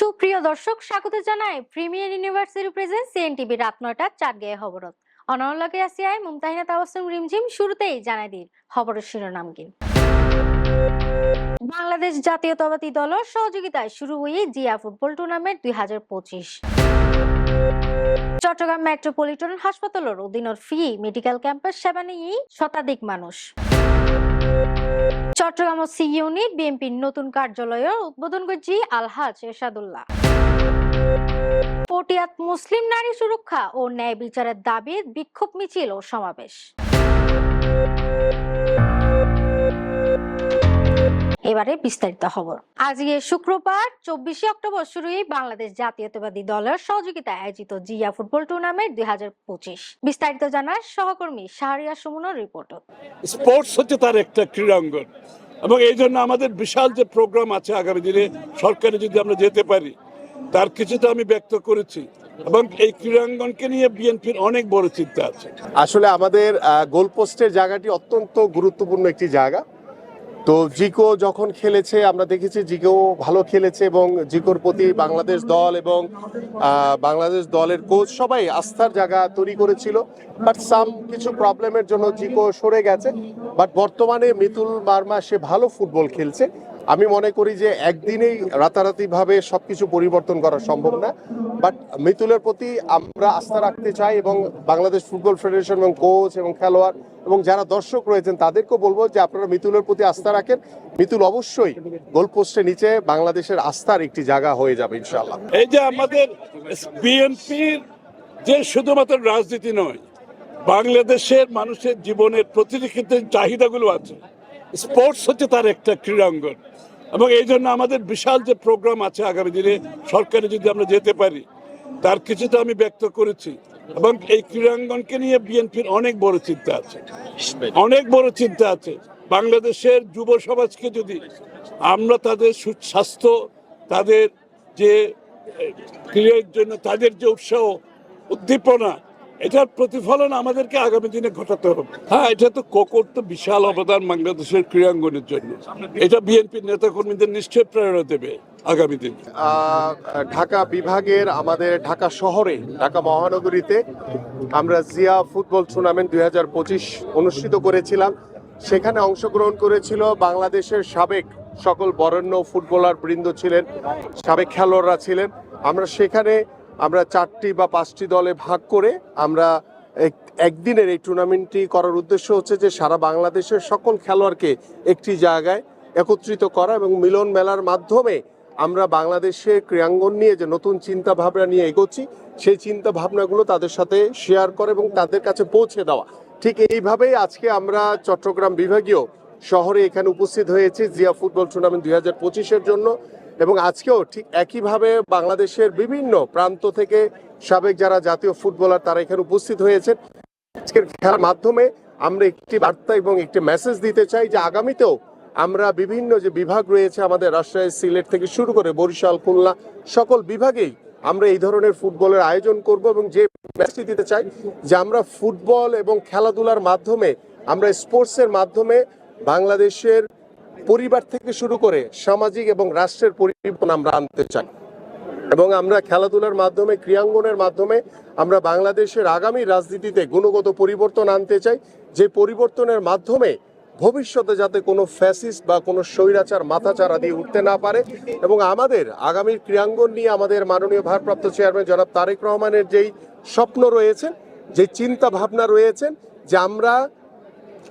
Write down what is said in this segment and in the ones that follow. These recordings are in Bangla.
সুপ্রিয় দর্শক, স্বাগত জানাই প্রিমিয়ার ইউনিভার্সিটি প্রেজেন্ট সিএনটিভি রাত নয়টা চার গেয়ে অনলকে আসিয়ায় মুমতাহিনা তাবাসুম রিমঝিম, শুরুতেই জানাই দিন খবরের শিরোনাম কি বাংলাদেশ জাতীয়তাবাদী দলের সহযোগিতায় শুরু হয়ে জিয়া ফুটবল টুর্নামেন্ট দুই হাজার পঁচিশ। চট্টগ্রাম মেট্রোপলিটন হাসপাতালের অধীনত ফি মেডিকেল ক্যাম্পাস সেবা নিয়ে শতাধিক মানুষ। চট্টগ্রাম সি ইউনিট, বিএনপির নতুন কার্যালয়ের উদ্বোধন করছি আলহাজ এরশাদুল্লাহ। পটিয়াত মুসলিম নারী সুরক্ষা ও ন্যায় বিচারের দাবি বিক্ষোভ মিছিল ও সমাবেশ। এবারে বিস্তারিত খবর। আজকে শুক্রবার চব্বিশে অক্টোবর শুরুই বাংলাদেশ জাতীয়তাবাদী দলের সহযোগিতায় আয়োজিত জিয়া ফুটবল টুর্নামেন্ট দুই হাজার পঁচিশ। বিস্তারিত জানায় সহকর্মী শাহরিয়া সুমনের রিপোর্ট। স্পোর্টস হচ্ছে তার একটা ক্রীড়াঙ্গন এবং এই জন্য আমাদের বিশাল যে প্রোগ্রাম আছে আগামী দিনে সরকারে যদি আমরা যেতে পারি তার কিছুটা আমি ব্যক্ত করেছি এবং এই ক্রীড়াঙ্গনকে নিয়ে বিএনপির অনেক বড় চিন্তা আছে। আসলে আমাদের গোলপোস্টের জায়গাটি অত্যন্ত গুরুত্বপূর্ণ একটি জায়গা। তো জিকো যখন খেলেছে, আমরা দেখেছি জিকো ভালো খেলেছে এবং জিকোর প্রতি বাংলাদেশ দল এবং বাংলাদেশ দলের কোচ সবাই আস্থার জায়গা তৈরি করেছিল। বাট সাম কিছু প্রবলেমের জন্য জিকো সরে গেছে। বাট বর্তমানে মিতুল বার্মা সে ভালো ফুটবল খেলছে। আমি মনে করি যে একদিনেই রাতারাতি ভাবে সবকিছু পরিবর্তন করা সম্ভব না। বাট মিতুলের প্রতি আমরা আস্থা রাখতে চাই এবং বাংলাদেশ ফুটবল ফেডারেশন এবং কোচ এবং খেলোয়াড় এবং যারা দর্শক রয়েছেন, তাদেরকেও বলব যে আপনারা মিতুলের প্রতি আস্থা রাখেন। মিতুল অবশ্যই গোলপোস্টের নিচে বাংলাদেশের আস্থার একটি জায়গা হয়ে যাবে ইনশাল্লাহ এই যে আমাদের বিএনপির যে শুধুমাত্র রাজনীতি নয়, বাংলাদেশের মানুষের জীবনের প্রতিটি ক্ষেত্রে চাহিদাগুলো আছে। স্পোর্টস হচ্ছে তার একটা ক্রীড়াঙ্গন। এবং এই জন্য আমাদের বিশাল যে প্রোগ্রাম আছে আগামী দিনে, সরকারে যদি আমরা যেতে পারি, তার কিছুটা আমি ব্যক্ত করেছি। এবং এই ক্রীড়াঙ্গনকে নিয়ে বিএনপির অনেক বড় চিন্তা আছে। অনেক বড় চিন্তা আছে। বাংলাদেশের যুব সমাজকে যদি আমরা তাদের সুস্বাস্থ্য, তাদের যে ক্রিয়ার জন্য তাদের যে উৎসাহ, উদ্দীপনা এটার প্রতিফলন আমাদেরকে আগামী দিনে ঘটাতে হবে। হ্যাঁ এটা তো কোকর তো বিশাল অবদান বাংলাদেশের ক্রীড়াঙ্গনের জন্য। এটা বিএনপির নেতাকর্মীদের নিশ্চয় প্রেরণা দেবে আগামী দিনে। আহ, ঢাকা বিভাগের আমাদের ঢাকা শহরে ঢাকা মহানগরীতে আমরা জিয়া ফুটবল টুর্নামেন্ট দু হাজার পঁচিশ অনুষ্ঠিত করেছিলাম। সেখানে অংশগ্রহণ করেছিল বাংলাদেশের সাবেক সকল বরেণ্য ফুটবলার বৃন্দ ছিলেন সাবেক খেলোয়াড়রা ছিলেন। আমরা সেখানে আমরা চারটি বা পাঁচটি দলে ভাগ করে আমরা এক- একদিনের এই টুর্নামেন্টটি করার উদ্দেশ্য হচ্ছে যে সারা বাংলাদেশের সকল খেলোয়াড়কে একটি জায়গায় একত্রিত করা এবং মিলন মেলার মাধ্যমে আমরা বাংলাদেশের ক্রীড়াঙ্গন নিয়ে যে নতুন চিন্তা ভাবনা নিয়ে এগোচ্ছি, সেই চিন্তা ভাবনাগুলো তাদের সাথে শেয়ার করে এবং তাদের কাছে পৌঁছে দেওয়া। ঠিক এইভাবেই আজকে আমরা চট্টগ্রাম বিভাগীয় শহরে এখানে উপস্থিত হয়েছি জিয়া ফুটবল টুর্নামেন্ট দুই হাজার পঁচিশের জন্য। এবং আজকেও ঠিক একইভাবে বাংলাদেশের বিভিন্ন প্রান্ত থেকে সাবেক যারা জাতীয় ফুটবলার তারা এখানে উপস্থিত হয়েছেন। আজকের খেলার মাধ্যমে আমরা একটি বার্তা এবং একটি মেসেজ দিতে চাই যে আগামীতেও আমরা বিভিন্ন যে বিভাগ রয়েছে আমাদের রাজশাহী সিলেট থেকে শুরু করে বরিশাল, খুলনা সকল বিভাগেই আমরা এই ধরনের ফুটবলের আয়োজন করব এবং যে মেসেজ দিতে চাই যে আমরা ফুটবল এবং খেলাধুলার মাধ্যমে, আমরা স্পোর্টসের মাধ্যমে বাংলাদেশের পরিবার থেকে শুরু করে সামাজিক এবং রাষ্ট্রের পরিবর্তন আমরা আনতে চাই। এবং আমরা খেলাধুলার মাধ্যমে, ক্রীড়াঙ্গনের মাধ্যমে আমরা বাংলাদেশের আগামী রাজনীতিতে গুণগত পরিবর্তন আনতে চাই। যে পরিবর্তনের মাধ্যমে ভবিষ্যতে যাতে কোনো ফ্যাসিস্ট বা কোনো স্বৈরাচার মাথাচাড়া দিয়ে উঠতে না পারে এবং আমাদের আগামী ক্রীড়াঙ্গন নিয়ে আমাদের মাননীয় ভারপ্রাপ্ত চেয়ারম্যান জনাব তারেক রহমানের যেই স্বপ্ন রয়েছেন যে চিন্তা ভাবনা রয়েছেন যে আমরা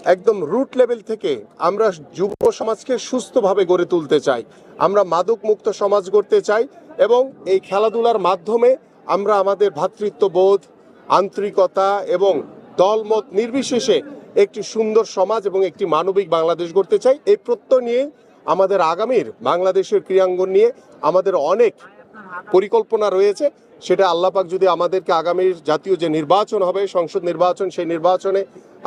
একদম রুট লেভেল থেকে আমরা যুব সমাজকে সুস্থভাবে গড়ে তুলতে চাই। আমরা মাদক মুক্ত সমাজ গড়তে চাই এবং এই খেলাধুলার মাধ্যমে আমরা আমাদের ভ্রাতৃত্ববোধ আন্তরিকতা এবং দলমত নির্বিশেষে একটি সুন্দর সমাজ এবং একটি মানবিক বাংলাদেশ গড়তে চাই। এই প্রত্যয় নিয়ে আমাদের আগামীর বাংলাদেশের ক্রীড়াঙ্গন নিয়ে আমাদের অনেক পরিকল্পনা রয়েছে। সেটা আল্লাপাক যদি আমাদেরকে আগামীর জাতীয় যে নির্বাচন হবে, সংসদ নির্বাচন, সেই নির্বাচনে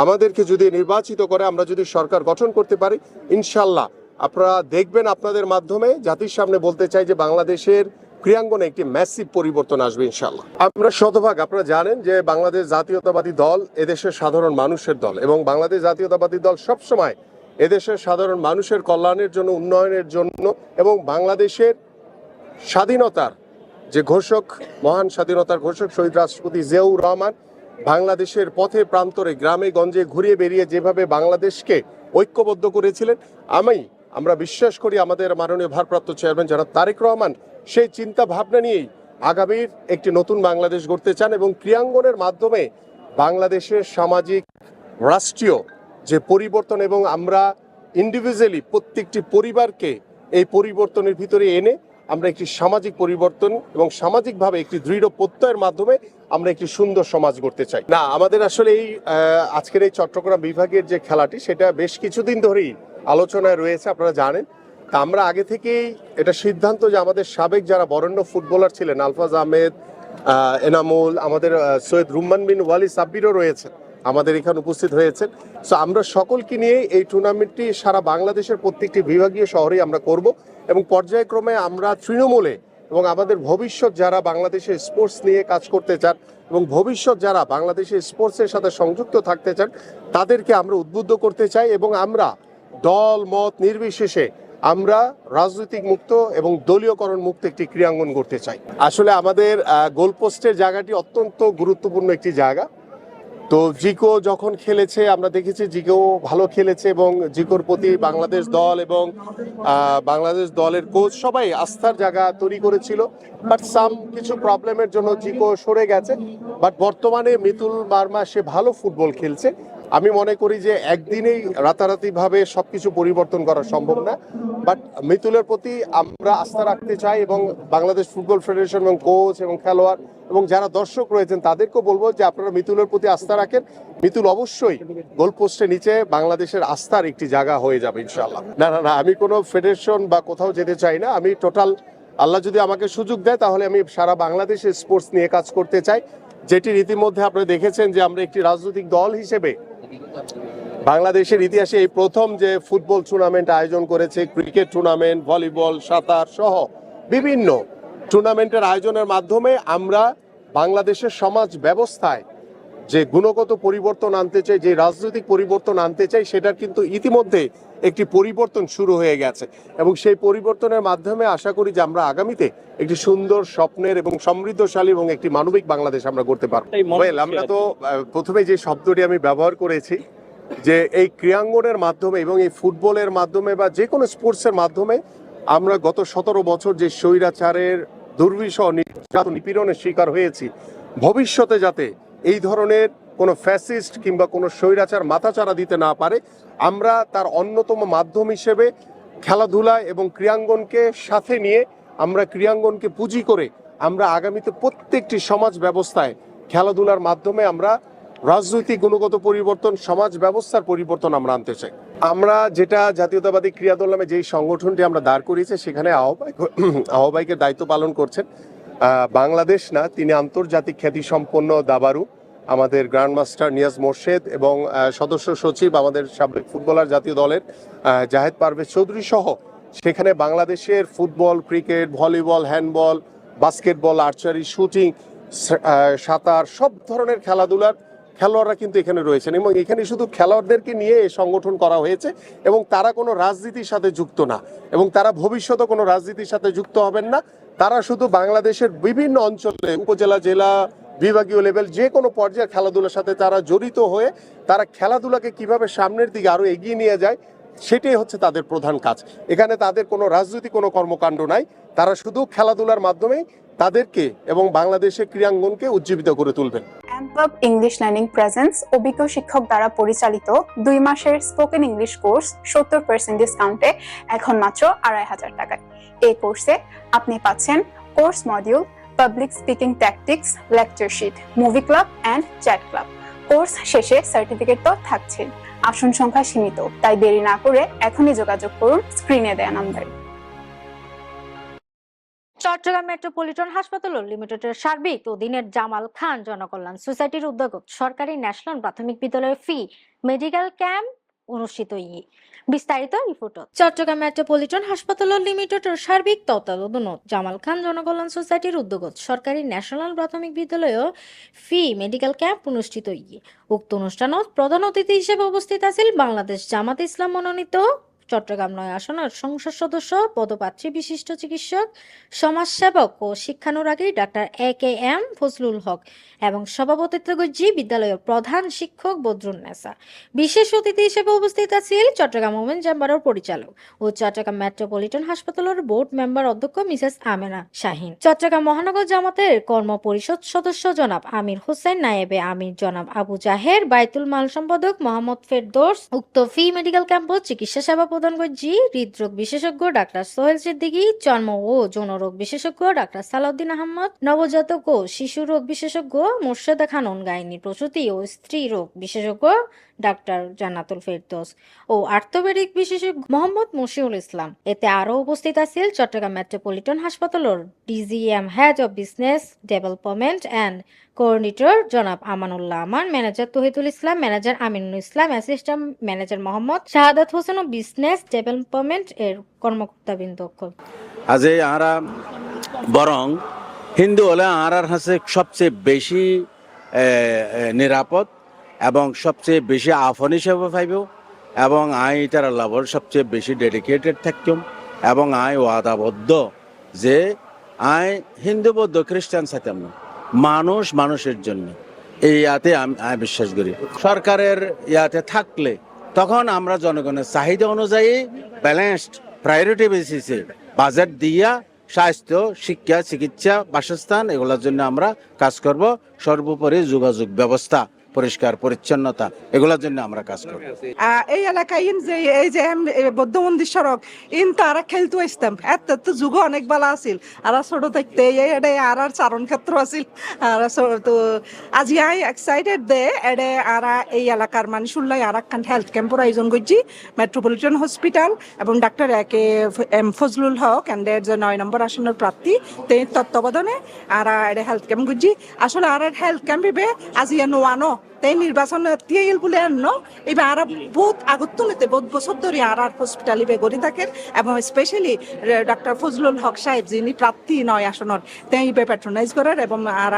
আমাদেরকে যদি নির্বাচিত করে, আমরা যদি সরকার গঠন করতে পারি ইনশাল্লাহ আপনারা দেখবেন আপনাদের মাধ্যমে, জাতির সামনে বলতে চাই যে বাংলাদেশের ক্রীড়াঙ্গনে একটি ম্যাসিভ পরিবর্তন আসবে ইনশাল্লাহ আমরা শতভাগ, আপনারা জানেন যে বাংলাদেশ জাতীয়তাবাদী দল এদেশের সাধারণ মানুষের দল এবং বাংলাদেশ জাতীয়তাবাদী দল সবসময় এদেশের সাধারণ মানুষের কল্যাণের জন্য, উন্নয়নের জন্য এবং বাংলাদেশের স্বাধীনতার যে ঘোষক, মহান স্বাধীনতার ঘোষক শহীদ রাষ্ট্রপতি জিয়াউর রহমান বাংলাদেশের পথে প্রান্তরে গ্রামে, গঞ্জে ঘুরিয়ে বেরিয়ে যেভাবে বাংলাদেশকে ঐক্যবদ্ধ করেছিলেন, আমি, আমরা বিশ্বাস করি আমাদের মাননীয় ভারপ্রাপ্ত চেয়ারম্যান যারা তারেক রহমান সেই চিন্তা ভাবনা নিয়েই আগামীর একটি নতুন বাংলাদেশ গড়তে চান এবং ক্রিয়াঙ্গনের মাধ্যমে বাংলাদেশের সামাজিক, রাষ্ট্রীয় যে পরিবর্তন এবং আমরা ইন্ডিভিজুয়ালি প্রত্যেকটি পরিবারকে এই পরিবর্তনের ভিতরে এনে আমরা একটি সামাজিক পরিবর্তন এবং সামাজিকভাবে একটি দৃঢ় প্রত্যয়ের মাধ্যমে আমরা একটি সুন্দর সমাজ গড়তে চাই। না, আমাদের আসলে এই আজকের এই চট্টগ্রাম বিভাগের যে খেলাটি, সেটা বেশ কিছুদিন ধরেই আলোচনায় রয়েছে, আপনারা জানেন। তা আমরা আগে থেকেই এটা সিদ্ধান্ত যে আমাদের সাবেক যারা বরেণ্য ফুটবলার ছিলেন, আলফাজ আহমেদ এনামুল, আমাদের সৈয়দ রুম্মান বিন ওয়ালি সাব্বিরও রয়েছেন, আমাদের এখানে উপস্থিত হয়েছেন। সো আমরা সকলকে নিয়ে এই টুর্নামেন্টটি সারা বাংলাদেশের প্রত্যেকটি বিভাগীয় শহরেই আমরা করব। এবং পর্যায়ক্রমে আমরা তৃণমূলে এবং আমাদের ভবিষ্যৎ যারা বাংলাদেশে স্পোর্টস নিয়ে কাজ করতে চান এবং ভবিষ্যৎ যারা বাংলাদেশের স্পোর্টসের সাথে সংযুক্ত থাকতে চান, তাদেরকে আমরা উদ্বুদ্ধ করতে চাই এবং আমরা দল, মত নির্বিশেষে আমরা রাজনৈতিক মুক্ত এবং দলীয়করণ মুক্ত একটি ক্রীড়াঙ্গন করতে চাই। আসলে আমাদের গোলপোস্টের জায়গাটি অত্যন্ত গুরুত্বপূর্ণ একটি জায়গা। তো জিকো যখন খেলেছে, আমরা দেখেছি জিকো ভালো খেলেছে এবং জিকোর প্রতি বাংলাদেশ দল এবং বাংলাদেশ দলের কোচ সবাই আস্থার জায়গা তৈরি করেছিল। বাট সাম কিছু প্রবলেমের জন্য জিকো সরে গেছে। বাট বর্তমানে মিতুল বার্মা সে ভালো ফুটবল খেলছে। আমি মনে করি যে একদিনেই রাতারাতি ভাবে সবকিছু পরিবর্তন করা সম্ভব না। বাট মিতুলের প্রতি আমরা আস্থা রাখতে চাই এবং বাংলাদেশ ফুটবল ফেডারেশন এবং কোচ এবং খেলোয়াড় এবং যারা দর্শক রয়েছেন তাদেরকেও বলব যে আপনারা মিতুলের প্রতি আস্থা রাখেন। মিতুল অবশ্যই গোলপোস্টের নিচে বাংলাদেশের আস্থার একটি জায়গা হয়ে যাবে ইনশাল্লাহ না না না, আমি কোনো ফেডারেশন বা কোথাও যেতে চাই না। আমি টোটাল আল্লাহ যদি আমাকে সুযোগ দেয়, তাহলে আমি সারা বাংলাদেশে স্পোর্টস নিয়ে কাজ করতে চাই। যেটি ইতিমধ্যে আপনি দেখেছেন যে আমরা একটি রাজনৈতিক দল হিসেবে বাংলাদেশের ইতিহাসে এই প্রথম যে ফুটবল টুর্নামেন্ট আয়োজন করেছে, ক্রিকেট টুর্নামেন্ট, ভলিবল, সাঁতার সহ বিভিন্ন টুর্নামেন্টের আয়োজনের মাধ্যমে আমরা বাংলাদেশের সমাজ ব্যবস্থায় যে গুণগত পরিবর্তন আনতে চাই, যে রাজনৈতিক পরিবর্তন আনতে চাই, সেটার কিন্তু ইতিমধ্যে একটি পরিবর্তন শুরু হয়ে গেছে। এবং সেই পরিবর্তনের মাধ্যমে আশা করি যে আমরা আগামীতে একটি সুন্দর স্বপ্নের এবং সমৃদ্ধশালী এবং একটি মানবিক বাংলাদেশ আমরা করতে পারব। আমরা তো প্রথমে যে শব্দটি আমি ব্যবহার করেছি যে এই ক্রীড়াঙ্গনের মাধ্যমে এবং এই ফুটবলের মাধ্যমে বা যে কোনো স্পোর্টসের মাধ্যমে আমরা গত সতেরো বছর যে স্বৈরাচারের দুর্বিষহ নিপীড়নের শিকার হয়েছি ভবিষ্যতে যাতে এই ধরনের কোনো ফ্যাসিস্ট কিংবা কোনো স্বৈরাচার মাথাচাড়া দিতে না পারে, আমরা তার অন্যতম মাধ্যম হিসেবে খেলাধুলা এবং ক্রীড়াঙ্গনকে সাথে নিয়ে আমরা ক্রীড়াঙ্গনকে পুঁজি করে আমরা আগামীতে প্রত্যেকটি সমাজ ব্যবস্থায় খেলাধুলার মাধ্যমে আমরা রাজনৈতিক গুণগত পরিবর্তন, সমাজ ব্যবস্থার পরিবর্তন আমরা আনতে চাই। আমরা যেটা জাতীয়তাবাদী ক্রিয়া দল নামে যেই সংগঠনটি আমরা দাঁড় করিয়েছি, সেখানে আহ্বায়ক আহ্বায়কের দায়িত্ব পালন করছেন। বাংলাদেশ না, তিনি আন্তর্জাতিক খ্যাতিসম্পন্ন দাবারু আমাদের গ্র্যান্ড মাস্টার নিয়াজ মোর্শেদ এবং সদস্য সচিব আমাদের সাবেক ফুটবলার জাতীয় দলের জাহেদ পারভেজ চৌধুরী সহ সেখানে বাংলাদেশের football, cricket, volleyball, handball, basketball, archery, shooting সাঁতার সব ধরনের খেলাধুলার খেলোয়াড়রা কিন্তু এখানে রয়েছেন এবং এখানে শুধু খেলোয়াড়দেরকে নিয়ে সংগঠন করা হয়েছে এবং তারা কোনো রাজনীতির সাথে যুক্ত না এবং তারা ভবিষ্যতে কোনো রাজনীতির সাথে যুক্ত হবেন না। তারা শুধু বাংলাদেশের বিভিন্ন অঞ্চলে, উপজেলা, জেলা বিভাগীয় লেভেল যে কোনো পর্যায়ের খেলাধুলার সাথে তারা জড়িত হয়ে তারা খেলাধুলাকে কীভাবে সামনের দিকে আরও এগিয়ে নিয়ে যায়, সেটাই হচ্ছে তাদের প্রধান কাজ। এখানে তাদের কোনো রাজনৈতিক কোনো কর্মকাণ্ড নাই, তারা শুধু খেলাধুলার মাধ্যমেই তাদেরকে এবং বাংলাদেশের ক্রীড়াঙ্গনকে উজ্জীবিত করে তুলবেন। অ্যাম্পাব ইংলিশ লার্নিং প্রেজেন্স অভিজ্ঞ শিক্ষক দ্বারা পরিচালিত দুই মাসের স্পোকেন ইংলিশ কোর্স সত্তর পার্সেন্ট ডিসকাউন্টে এখন মাত্র আড়াই হাজার টাকায়। এই কোর্সে আপনি পাচ্ছেন course module public speaking tactics lecture sheet movie club and chat club course শেষে সার্টিফিকেট তো থাকছে। আসন সংখ্যা সীমিত, তাই দেরি না করে এখনই যোগাযোগ করুন স্ক্রিনে দেয়া নাম্বারে। চট্টগ্রাম মেট্রোপলিটন হাসপাতাল লিমিটেডের সার্বিক অধীনের জামাল খান জনকল্যাণ সোসাইটির উদ্যোগত সরকারি ন্যাশনাল প্রাথমিক বিদ্যালয়ের ফি, মেডিকেল ক্যাম্প অনুষ্ঠিত ই, বিস্তারিত রিপোর্ট চট্টগ্রাম মেট্রোপলিটন হাসপাতাল লিমিটেডের সার্বিক তত্ত্বাবধানত জামাল খান জনকল্যাণ সোসাইটির উদ্যোগত সরকারি ন্যাশনাল প্রাথমিক বিদ্যালয় ফি মেডিকেল ক্যাম্প অনুষ্ঠিত ই, উক্ত অনুষ্ঠানত প্রধান অতিথি হিসেবে উপস্থিত আছিল বাংলাদেশ জামাত ইসলাম মনোনীত চট্টগ্রাম নয় আসনের সংসদ সদস্য, পদপ্রার্থী, বিশিষ্ট চিকিৎসক, সমাজসেবক ও শিক্ষানুরাগী doctor A K M Fazlul Haque এবং সভাপতিত্ব করছি বিদ্যালয়ের প্রধান শিক্ষক বদরুন নেসা। বিশেষ অতিথি হিসেবে উপস্থিত আছেন চট্টগ্রাম ওমেন চেম্বারের পরিচালক ও চট্টগ্রাম মেট্রোপলিটন হাসপাতালের বোর্ড মেম্বার অধ্যক্ষ মিসেস আমেনা শাহিন। চট্টগ্রাম মহানগর জামাতের কর্ম পরিষদ সদস্য জনাব আমির হোসেন, নায়েবে আমির জনাব আবু জাহের, বাইতুল মাল সম্পাদক মোহাম্মদ ফেরদোস, উক্ত ফি মেডিকেল ক্যাম্পে চিকিৎসা সেবা প্রদান করছি হৃদরোগ বিশেষজ্ঞ ডাক্তার সোহেল সিদ্দিকী চর্ম ও যৌন রোগ বিশেষজ্ঞ ডাক্তার সালাউদ্দিন আহমদ, নবজাতক ও শিশু রোগ বিশেষজ্ঞ মোর্শেদা খানন গাইনি প্রসূতি ও স্ত্রী রোগ বিশেষজ্ঞ ডাক্তার জান্নাতুল ফেরদৌস ও আর্থোপেডিক বিশেষজ্ঞ মোহাম্মদ মশিউল ইসলাম। এতে আরও উপস্থিত আছেন চট্টগ্রাম মেট্রোপলিটন হাসপাতালের DGM head of business development and coordinator জনাব Amanullah Aman, manager Tohidul Islam, manager Aminul Islam, assistant manager Mohammad Shahadat Hossain ও বিজনেস ডেভেলপমেন্ট এর কর্মকর্তাবৃন্দ আজ আরা বরং হিন্দু হলে আরার হাসে সবচেয়ে বেশি নিরাপদ। এবং সবচেয়ে বেশি আফন হিসেবে পাইব, এবং আই এটার লাভর সবচেয়ে বেশি ডেডিকেটেড থাকতাম এবং আই ওয়াদাবদ্ধ যে আই হিন্দু, বৌদ্ধ, খ্রিস্টান সাথে না মানুষ মানুষের জন্য। এই ইয়াতে আমি আমি বিশ্বাস করি। সরকারের ইয়াতে থাকলে তখন আমরা জনগণের চাহিদা অনুযায়ী ব্যালেন্সড প্রায়োরিটি বেসিসে বাজেট দিয়া স্বাস্থ্য, শিক্ষা, চিকিৎসা, বাসস্থান, এগুলোর জন্য আমরা কাজ করব। সর্বোপরি যোগাযোগ ব্যবস্থা। পরিষ্কার পরিচ্ছন্নতা এগুলোর জন্য আমরা কাজ আহ, এই এলাকায় ইন যে এই যে বৌদ্ধ মন্দির সড়ক ইন তো আর খেলতো আসতাম এত তো যুগ অনেক ভালো আছিল। আর ছোট থাকতে এডে আর আর চারণ ক্ষেত্র আছিল। আর তো আজি আই এক্সাইটেড দে এডে আর এই এলাকার মানুষ উল্লাই আর একখান হেলথ ক্যাম্পের আয়োজন করছি। মেট্রোপলিটন হসপিটাল এবং doctor A K M Fazlul Haque এর যে নয় নম্বর আসনের প্রার্থী তে তত্ত্বাবধানে আর এডে হেলথ ক্যাম্প করছি। আসলে আর হেলথ ক্যাম্প আজি নোয়ানো। তাই নির্বাচন তিয়াইল বলে আর ন এবার আর বহুত আগত নিতে বহুত বছর ধরে আর আর হসপিটাল ইবে গড়ি থাকেন এবং স্পেশালি ডক্টর ফজলুল হক সাহেব যিনি প্রার্থী নয় আসনের, তাই ইবে প্যাট্রোনাইজ করার এবং আর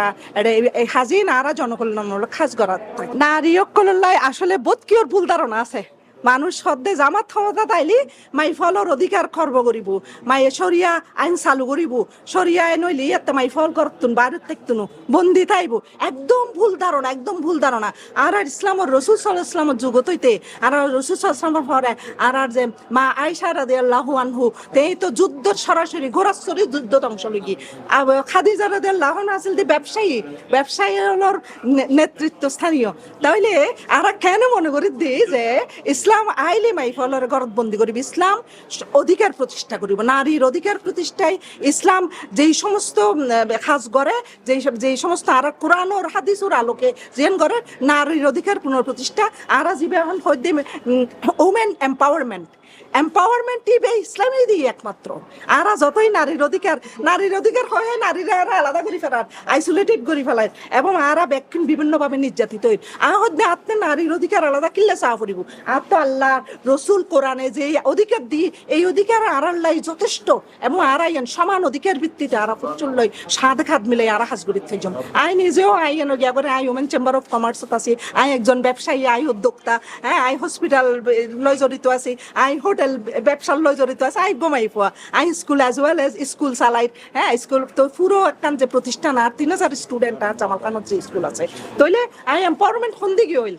হাজিন আর জনকল্যাণমূলক কাজ করার নারী ঐক্যলয় আসলে বোধ কিওর ভুল ধারণা আছে। মানুষ সদ্যে জামাত ক্ষমতা তাইলি মাই ফলর অধিকার খর্ব করিব মাই সরিয়া আইন চালু করিব সরিয়া আইন হইলে ইয়াতে মাই ফল করতুন বাইরে থাকতুন বন্দি তাইব, একদম ভুল ধারণা একদম ভুল ধারণা আর আর ইসলামর রসুল সাল ইসলামর যুগত হইতে আর আর রসুল সাল ইসলামর পরে আর আর যে মা আয়সা রাদে আল্লাহু আনহু, তেই তো যুদ্ধ সরাসরি ঘোরাসরি যুদ্ধ ধ্বংস লগি খাদিজা রাদে আল্লাহ আসল যে ব্যবসায়ী ব্যবসায়ী হলোর নেতৃত্ব স্থানীয় তাইলে আর কেন মনে করি যে ইসলাম আইলে মাই ফলর ঘরত বন্দি করিব। ইসলাম অধিকার প্রতিষ্ঠা করিব। নারীর অধিকার প্রতিষ্ঠায় ইসলাম যেই সমস্ত কাজ করে যেই সব, যেই সমস্ত আর কোরআন ওর হাদিসুর আলোকে যেন করে নারীর অধিকার পুনঃপ্রতিষ্ঠা। আর জীবে এখন হইতে ওমেন এম্পাওয়ারমেন্ট এম্পাওয়ারমেন্ট টিবে ইসলামী দিয়ে একমাত্র। আর যতই নারীর অধিকার নারীর অধিকার হয়, নারীরা আর আলাদা করে ফেলার আইসোলেটেড করে ফেলায়। এবং আর ব্যক্তি বিভিন্নভাবে নির্যাতিত হই। আর হদ্দে আপনি নারীর অধিকার আলাদা কিল্লে চাহ করিব। আর তো আল্লাহ রসুল কোরআনে যে অধিকার দিই, এই অধিকার আর আল্লাহ যথেষ্ট। এবং আর আইন সমান অধিকার ভিত্তিতে আর চললই সাত খাত মিলে আর হাজ করি থাকজন আই নিজেও আই এনে গিয়া করে, আই ওমেন চেম্বার অফ কমার্সত আছি, আই একজন ব্যবসায়ী, আই উদ্যোক্তা হ্যাঁ আই হসপিটাল লয় জড়িত আছি, আই হোটেল ব্যবসার লয় জড়িত আছে, আই গমাই পোৱা, I school as well as school চালাই হ্যাঁ স্কুল তো পুরো একখান যে প্রতিষ্ঠান আর তিন হাজার স্টুডেন্ট আর জামালখানত যে স্কুল আছে। তইলে আই এম্পাওয়ারমেন্ট সন্ধি কি হইল।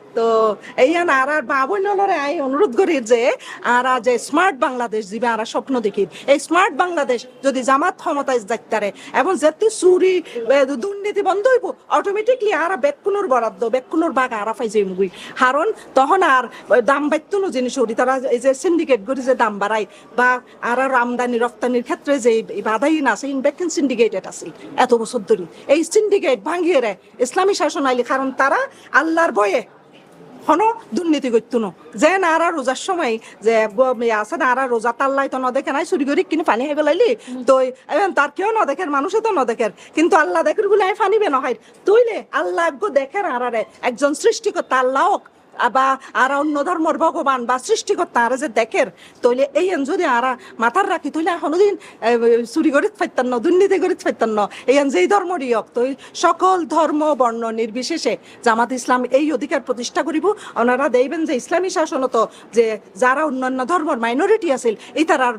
তো এই আর আর মা বোনলরে আই অনুরোধ করি যে আর যে স্মার্ট বাংলাদেশ দিবে, আর স্বপ্ন দেখি। এই স্মার্ট বাংলাদেশ যদি জামাত ক্ষমতায় যাইতারে এবং যেতে চুরি দুর্নীতি বন্ধ হইব অটোমেটিকলি আর বেকুনোর বরাদ্দ বেকুনোর বাঘ আর পাই যাই মুগুই। কারণ তখন আর দাম বাড়তো জিনিস উঠি তারা এই যে সিন্ডিকেট করে যে দাম বাড়ায়, বা আর আর আমদানি রপ্তানির ক্ষেত্রে যে বাধাহীন আছে ইনভেকিন সিন্ডিকেটেড আছে, এত বছর ধরে। এই সিন্ডিকেট ভাঙিয়ে রে, ইসলামী শাসন আইলি, কারণ তারা আল্লাহর বয়ে হনো, দুর্নীতি করতো না। যে নারা রোজার সময়, যে আছে নারা রোজা তাল্লাই তো নদেখে নাই, চুরি করি কিন্তু পানি হয়ে লাইলি তুই তার কেউ নদেখের, মানুষে তো নদেখের। কিন্তু আল্লাহ দেখেরগুলো আমি ফানিবে নহয় তুইলে আল্লাহ দেখে দেখের আরারে একজন সৃষ্টিকর্তা আল্লাহ বা আর অন্য ধর্মর ভগবান বা সৃষ্টিকর্তা আর যে দেখের তইলে এই যদি আর মাথার রাখি তইলে কোনোদিন চুরি করিত ফাইতাম ন দুর্নীতি করিত ফাইতাম ন এই যেই ধর্মরই হোক তই সকল ধর্ম বর্ণ নির্বিশেষে জামাত ইসলাম এই অধিকার প্রতিষ্ঠা করিব ওনারা দেখবেন যে ইসলামী শাসনত যে যারা অন্যান্য ধর্মের মাইনরিটি আছিল, এই তার আর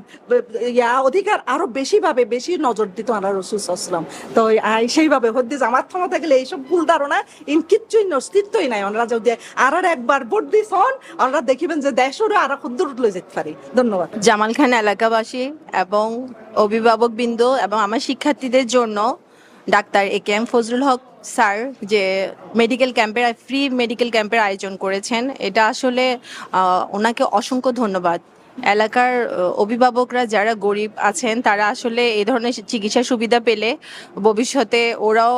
ইয়া অধিকার আরও বেশি ভাবে বেশি নজর দিত আনা রসুল আসলাম তো আই সেইভাবে হদ্দি জামাত ক্ষমতা গেলে এইসব ভুল ধারণা ইন কিচ্ছুই অস্তিত্বই নাই। ওনারা যদি আর আর একবার ভোট দিস হন আমরা দেখিবেন যে দেশরে আর দূর লই যেতে পারি। ধন্যবাদ। জামাল খান এলাকাবাসী এবং অভিভাবক বৃন্দ এবং আমার শিক্ষার্থীদের জন্য doctor A K M Fazlul Haque sir যে মেডিকেল ক্যাম্পের ফ্রি মেডিকেল ক্যাম্পের আয়োজন করেছেন, এটা আসলে ওনাকে অসংখ্য ধন্যবাদ। এলাকার অভিভাবকরা যারা গরিব আছেন, তারা আসলে এই ধরনের চিকিৎসা সুবিধা পেলে ভবিষ্যতে ওরাও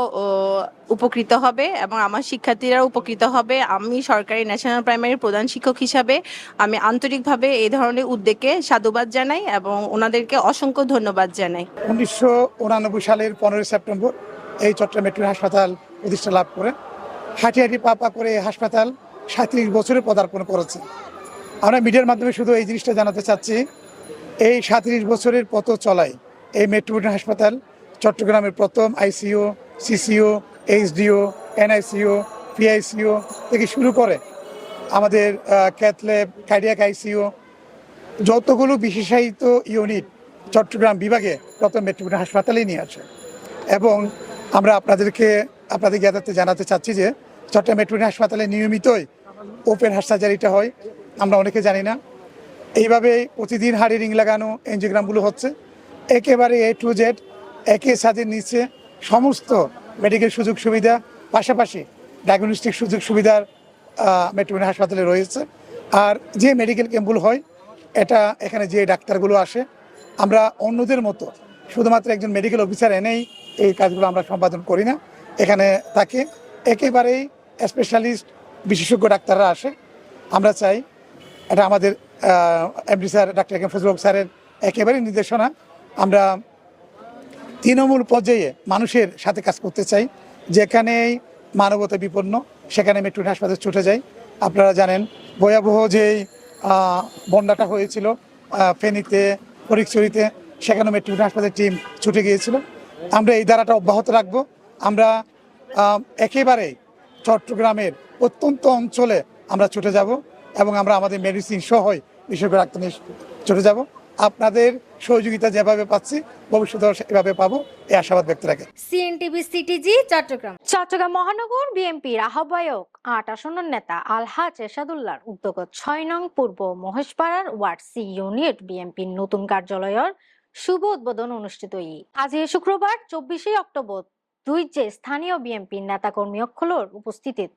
উপকৃত হবে এবং আমার শিক্ষার্থীরাও উপকৃত হবে। আমি সরকারি ন্যাশনাল প্রাইমারি প্রধান শিক্ষক হিসাবে আমি আন্তরিকভাবে এই ধরনের উদ্যোগে সাধুবাদ জানাই এবং ওনাদেরকে অসংখ্য ধন্যবাদ জানাই। উনিশশো সালের পনেরোই সেপ্টেম্বর এই চট্টগ্রাম মেট্রো হাসপাতাল প্রতিষ্ঠা লাভ করে হাঁটি হাঁটি পা পা করে হাসপাতাল সাঁত্রিশ বছরে পদার্পণ করেছে আমরা মিডিয়ার মাধ্যমে শুধু এই জিনিসটা জানাতে চাচ্ছি, এই সাঁত্রিশ বছরের পথ চলায় এই মেট্রোপলিটন হাসপাতাল, চট্টগ্রামের প্রথম আইসিইউ সিসিও এইচডিও এনআইসিও পিআইসিও থেকে শুরু করে আমাদের ক্যাথল্যাব কার্ডিয়াক আইসিইউ, যতগুলো বিশেষায়িত ইউনিট চট্টগ্রাম বিভাগে প্রথম মেট্রোপলিটন হাসপাতালেই নিয়ে আসে। এবং আমরা আপনাদেরকে, আপনাদের জ্ঞাতার্থে জানাতে চাচ্ছি যে চট্টগ্রাম মেট্রোপলিটন হাসপাতালে নিয়মিতই ওপেন সার্জারিটা হয়। আমরা অনেকে জানি না। এইভাবে প্রতিদিন হাড়ে রিং লাগানো এনজিওগ্রামগুলো হচ্ছে। একেবারে এ টু জেড একই ছাদের নিচে সমস্ত মেডিকেল সুযোগ সুবিধা, পাশাপাশি ডায়াগনস্টিক সুযোগ সুবিধার মেট্রোপলিটন হাসপাতালে রয়েছে। আর যে মেডিকেল ক্যাম্পগুলো হয়, এটা এখানে যে ডাক্তারগুলো আসে, আমরা অন্যদের মতো শুধুমাত্র একজন মেডিকেল অফিসার এনেই এই কাজগুলো আমরা সম্পাদন করি না। এখানে তাকে একেবারেই স্পেশালিস্ট বিশেষজ্ঞ ডাক্তাররা আসে। আমরা চাই এটা আমাদের এমডি স্যার, ডাক্তার এম ফজলুল স্যারের একেবারেই নির্দেশনা। আমরা তৃণমূল পর্যায়ে মানুষের সাথে কাজ করতে চাই, যেখানেই মানবতা বিপন্ন, সেখানে মেট্রো হাসপাতালে ছুটে যাই আপনারা জানেন, ভয়াবহ যেই বন্যাটা হয়েছিল ফেনীতে ফরিকচুরিতে সেখানে মেট্রো হাসপাতালের টিম ছুটে গিয়েছিল। আমরা এই ধারাটা অব্যাহত রাখব। আমরা একেবারে চট্টগ্রামের প্রত্যন্ত অঞ্চলে আমরা ছুটে যাব। এবং আমরা আমাদের মেডিসিন সহ বিশেষজ্ঞ ডাক্তার নিয়ে ছুটে যাব। আপনাদের সহযোগিতা যেভাবে পাচ্ছি, ভবিষ্যতেও এভাবে পাবো, এই আশাবাদ ব্যক্ত রাখে। CNTV CTG Chittagong. চট্টগ্রাম মহানগর বিএনপির আহ্বায়ক, আট আসনের নেতা আলহাজ এরশাদুল্লাহর উদ্যোগত ছয় নং পূর্ব মহেশপাড়ার ওয়ার্ড সি ইউনিট বিএনপির নতুন কার্যালয়ের শুভ উদ্বোধন অনুষ্ঠিত আজ শুক্রবার, চব্বিশে অক্টোবর, দুই যে স্থানীয় বিএনপির নেতাকর্মী অক্ষলোর উপস্থিতিত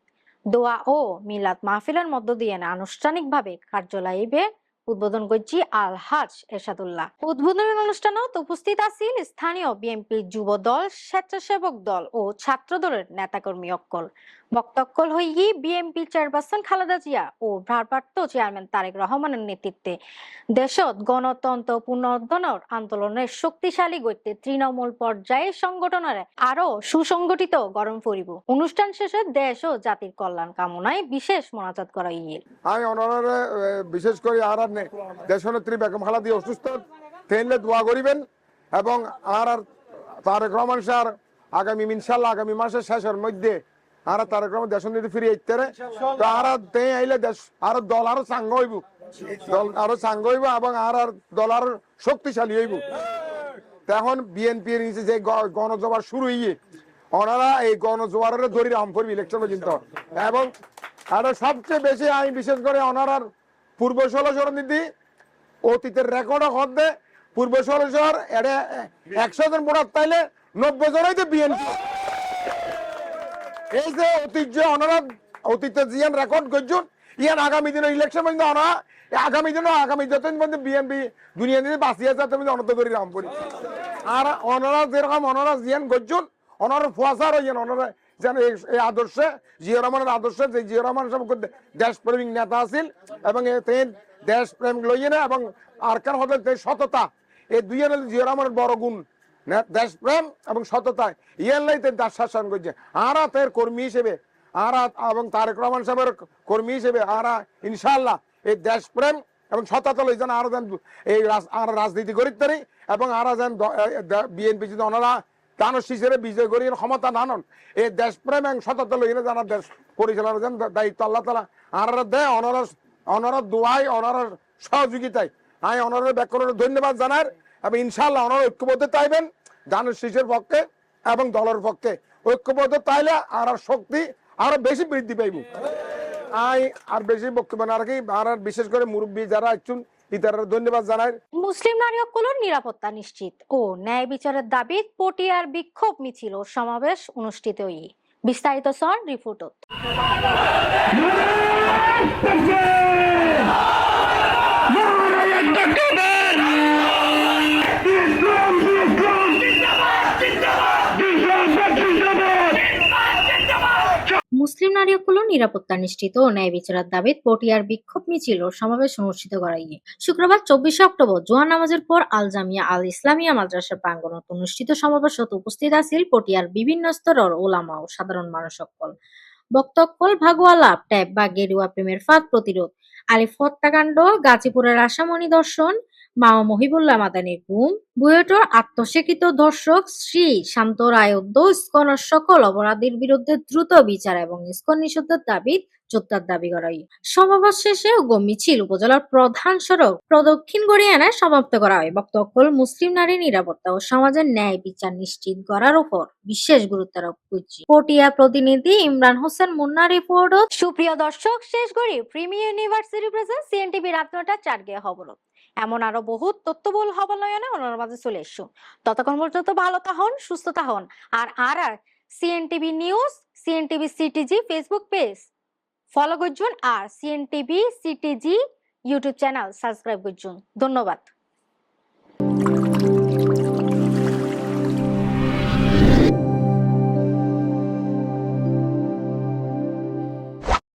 দোয়া ও মিলাদ মাহফিলের মধ্য দিয়ে আনুষ্ঠানিকভাবে কার্যালয়ে উদ্বোধন করছি আল হাজ এরশাদুল্লাহ। উদ্বোধনী অনুষ্ঠানে উপস্থিত আছেন স্থানীয় বিএমপি যুব দল, স্বেচ্ছাসেবক দল ও ছাত্র দলের নেতাকর্মী অক্কল। বক্তব্য হইয়ে বিএনপি চেয়ারপারসন খালেদা জিয়া ও ভারপ্রাপ্ত চেয়ারম্যান তারেক রহমানের নেতৃত্বে। দেশত গণতন্ত্র পুনরুদ্ধার আন্দোলনের শক্তিশালী গত্যে তৃণমূল পর্যায়ে সংগঠনের আরও সুসংগঠিত গরম পড়িব অনুষ্ঠান শেষে দেশ ও জাতির কল্যাণ কামনায় বিশেষ মোনাজাত করা ইয়ে আমি অনারে বিশেষ করে আর আর দেশনেত্রী বেগম খালাদি অসুস্থ তেনলে দোয়া করিবেন এবং আর আর তারেক রহমান স্যার আগামী ইনশাল্লাহ আগামী মাসের শেষের মধ্যে আর তারেক রহমান দেশনীতি ফিরে আইতে তো আর তে আইলে দেশ আর দল আরও সাঙ্গ হইব। দল আরও সাঙ্গ হইব এবং আর আর দল আরও শক্তিশালী হইব। তো এখন বিএনপির নিচে যে গণজোয়ার শুরু হইয়ে ওনারা এই গণজোয়ারের ধরি রাম করবি ইলেকশন পর্যন্ত। এবং আর সবচেয়ে বেশি আমি বিশেষ করে ওনারার পূর্ব ষোলশোর নীতি অতীতের রেকর্ডও হদ্দে পূর্ব ষোলশোর এটা একশো জন মোড়ার তাইলে নব্বই জনই তো বিএনপি এই যে অতীত যে ওনারা অতীতে জিয়ান রেকর্ড করছেন ইয়ান আগামী দিনের ইলেকশন পর্যন্ত ওনারা আগামী দিনও আগামী যতদিন পর্যন্ত বিএনপি দুনিয়া দিনে বাঁচিয়ে আছে তুমি অনত করি রাম করি। আর ওনারা যেরকম ওনারা জিয়ান করছেন ওনারা ফুয়াশা রয়েছেন ওনারা যেন এই- আদর্শে, জিয়া রহমানের আদর্শে, যে জিয়া রহমান সব দেশপ্রেমিক নেতা আছিল, এবং দেশপ্রেম লইয়ে এবং আর কার হতে সততা, এই দুই হল জিয়া রহমানের বড় গুণ। দেশপ্রেম এবং সততা, ইয়ার লাই তে দাস শাসন করছে। আর তের কর্মী হিসেবে, আরা এবং তারেক রহমান সাহেবের কর্মী হিসেবে, আরা ইনশাল্লাহ এই দেশপ্রেম এবং সততা যেন আরও যেন এই আর রাজনীতি করিতে পারি এবং আরা যেন বিএনপি যদি ওনারা দানস হিসেবে বিজয় করি ক্ষমতা না নন এই দেশপ্রেম এবং সততা লইনে যেন দেশ পরিচালনার যেন দায়িত্ব আল্লাহ তালা আনারা দেয়, অনারা অনারা দোয়াই অনারার সহযোগিতায়। আমি অনারের ব্যাকরণের ধন্যবাদ জানার এবং ইনশাল্লাহ অনারা ঐক্যবদ্ধ তাইবেন দানস শিশুর পক্ষে এবং দলের পক্ষে ঐক্যবদ্ধ তাইলে আর আর শক্তি আরও বেশি বৃদ্ধি পাইব। আই আর বেশি বক্তব্য না রাখি আর আর বিশেষ করে মুরব্বী যারা একচুন ইতারা ধন্যবাদ জানাই। মুসলিম নারী ঐক্যগুলোর নিরাপত্তা নিশ্চিত ও ন্যায় বিচারের দাবি পটিয়ার বিক্ষোভ মিছিল ও সমাবেশ অনুষ্ঠিতই বিস্তারিত সন রিপোর্টত মুসলিম নারী ঐক্যগুলোর নিরাপত্তা নিশ্চিত ও ন্যায় বিচারের দাবিত পটিয়ার বিক্ষোভ মিছিল ও সমাবেশ অনুষ্ঠিত করা শুক্রবার চব্বিশে অক্টোবর জোয়ার নামাজের পর আল জামিয়া আল ইসলামিয়া মাদ্রাসার প্রাঙ্গণত অনুষ্ঠিত সমাবেশত উপস্থিত আছিল পটিয়ার বিভিন্ন স্তরের ওলামা ও সাধারণ মানুষ সকল। বক্তকল ভাগুয়ালাপ ট্যাব বা গেরুয়া প্রেমের ফাঁদ প্রতিরোধ। আলিফ হত্যাকাণ্ড, গাজীপুরের আসামণি দর্শন মাও মহিবুল্লাহ মাদানির গুম বুয়েটর আত্মস্বীকৃত দর্শক, শ্রী শান্ত রায়দ্দ ইস্কনের সকল অপরাধীর বিরুদ্ধে দ্রুত বিচার এবং ইস্কন নিষিদ্ধের দাবি, যোদ্ধার দাবি করা হয় সমাবেশ শেষে মিছিল উপজেলার প্রধান সড়ক প্রদক্ষিণ গড়িয়ানায় সমাপ্ত করা হয়। বক্তব্য মুসলিম নারী নিরাপত্তা ও সমাজের ন্যায় বিচার নিশ্চিত করার উপর বিশেষ গুরুত্ব আরোপ করছি। পটিয়া প্রতিনিধি ইমরান হোসেন মুন্না রিপোর্ট। সুপ্রিয় দর্শক, শেষ করি প্রিমিয়ার ইউনিভার্সিটি প্রেজেন্ট সিএনটিভি রাত নটা চার গিয়ে এমন আরও বহুত তথ্যবহুল খবর নয়নে ওনার মাঝে চলে এসো ততক্ষণ পর্যন্ত ভালো থাকুন, সুস্থ থাকুন। আর আর আর CNTV news CNTV CTG Facebook page follow করছুন আর CNTV CTG YouTube channel subscribe করছুন ধন্যবাদ।